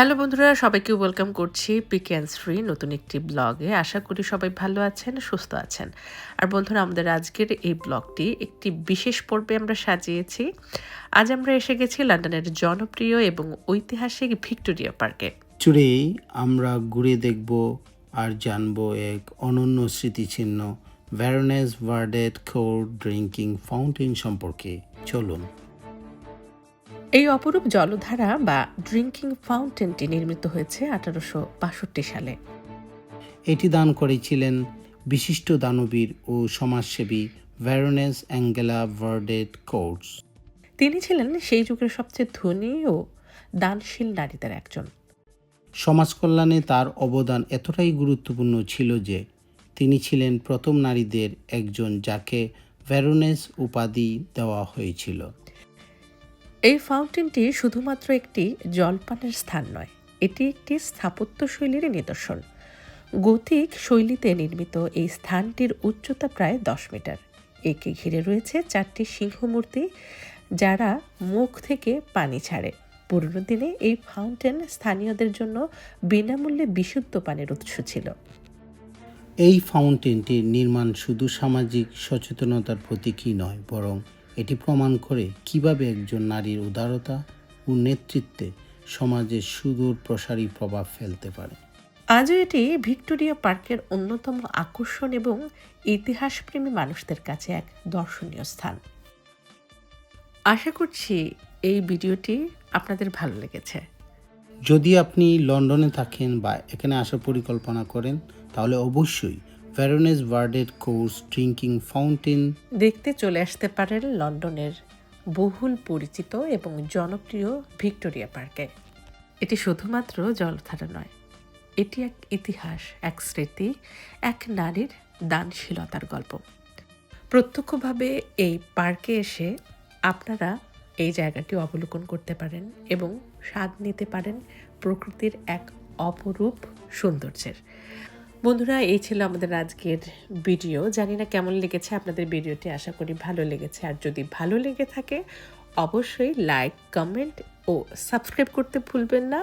Hello বন্ধুরা, সবাইকে welcome করছি পিক অ্যান্ড ফ্রি নতুন একটি ব্লগে। আশা করি সবাই ভালো আছেন, সুস্থ আছেন। আর বন্ধুরা, আমাদের আজকের এই ব্লগটি একটি বিশেষ পর্বে আমরা সাজিয়েছি। আজ আমরা এসে গেছি লন্ডনের জনপ্রিয় এবং ঐতিহাসিক ভিক্টোরিয়া পার্কে। চুড়ে আমরা ঘুরে দেখব আর জানব এক অনন্য স্মৃতিচিহ্ন ভ্যারনেস ওয়ার্ডেড কোর ড্রিঙ্কিং ফাউন্টেন সম্পর্কে। চলুন। এই অপরূপ জলধারা বা ড্রিঙ্কিং ফাউন্টেনটি নির্মিত হয়েছে আঠারোশো বাষট্টি সালে। এটি দান করেছিলেন বিশিষ্ট দানবীর ও সমাজসেবী ভ্যারনেস অ্যাঙ্গেলা ভার্ডেড কোর্টস তিনি ছিলেন সেই যুগের সবচেয়ে ধনী ও দানশীল নারীদের একজন। সমাজ কল্যাণে তার অবদান এতটাই গুরুত্বপূর্ণ ছিল যে তিনি ছিলেন প্রথম নারীদের একজন যাকে ভ্যারনেস উপাধি দেওয়া হয়েছিল। এই ফাউন্টেনটি শুধুমাত্র একটি জলপানের স্থান নয়, এটি একটি স্থাপত্য শৈলীর নিদর্শন। গতিক শৈলীতে নির্মিত এই স্থানটির উচ্চতা প্রায় দশ মিটার। একে ঘিরে রয়েছে চারটি সিংহমূর্তি, যারা মুখ থেকে পানি ছাড়ে। পুরনো দিনে এই ফাউন্টেন স্থানীয়দের জন্য বিনামূল্যে বিশুদ্ধ পানির উৎস ছিল। এই ফাউন্টেনটির নির্মাণ শুধু সামাজিক সচেতনতার প্রতীকই নয়, বরং এটি প্রমাণ করে কীভাবে একজন নারীর উদারতা ও নেতৃত্বে সমাজে সুদূর প্রসারী প্রভাব ফেলতে পারে। আজও এটি ভিক্টোরিয়া পার্কের অন্যতম আকর্ষণ এবং ইতিহাসপ্রেমী মানুষদের কাছে এক দর্শনীয় স্থান। আশা করছি এই ভিডিওটি আপনাদের ভালো লেগেছে। যদি আপনি লন্ডনে থাকেন বা এখানে আসার পরিকল্পনা করেন তাহলে অবশ্যই ভ্যারোনেস ওয়ার্ডের কোর্স ড্রিঙ্কিং ফাউন্টেন দেখতে চলে আসতে পারেন লন্ডনের বহুল পরিচিত এবং জনপ্রিয় ভিক্টোরিয়া পার্কে। এটি শুধুমাত্র জলধারা নয়, এটি এক ইতিহাস, এক স্মৃতি, এক নারীর দানশীলতার গল্প। প্রত্যক্ষভাবে এই পার্কে এসে আপনারা এই জায়গাটি অবলোকন করতে পারেন এবং স্বাদ নিতে পারেন প্রকৃতির এক অপরূপ সৌন্দর্যের। বন্ধুরা, এই ছিল আমাদের আজকের ভিডিও। জানি না কেমন লেগেছে আপনাদের ভিডিওটি, আশা করি ভালো লেগেছে। আর যদি ভালো লেগে থাকে, অবশ্যই লাইক, কমেন্ট ও সাবস্ক্রাইব করতে ভুলবেন না,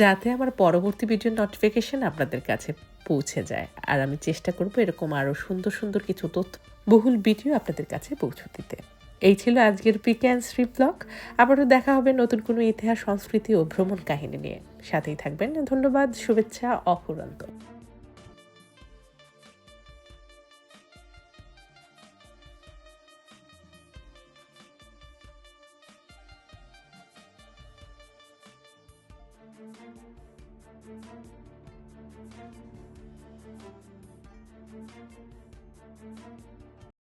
যাতে আমার পরবর্তী ভিডিও নোটিফিকেশন আপনাদের কাছে পৌঁছে যায়। আর আমি চেষ্টা করব এরকম আরও সুন্দর সুন্দর কিছু তথ্য বহুল ভিডিও আপনাদের কাছে পৌঁছে দিতে। এই ছিল আজকের পিক অ্যান্ড শ্রী ব্লগ আবারও দেখা হবে নতুন কোনো ইতিহাস, সংস্কৃতি ও ভ্রমণ কাহিনী নিয়ে। সাথেই থাকবেন। ধন্যবাদ, শুভেচ্ছা অফুরন্ত। Thank you.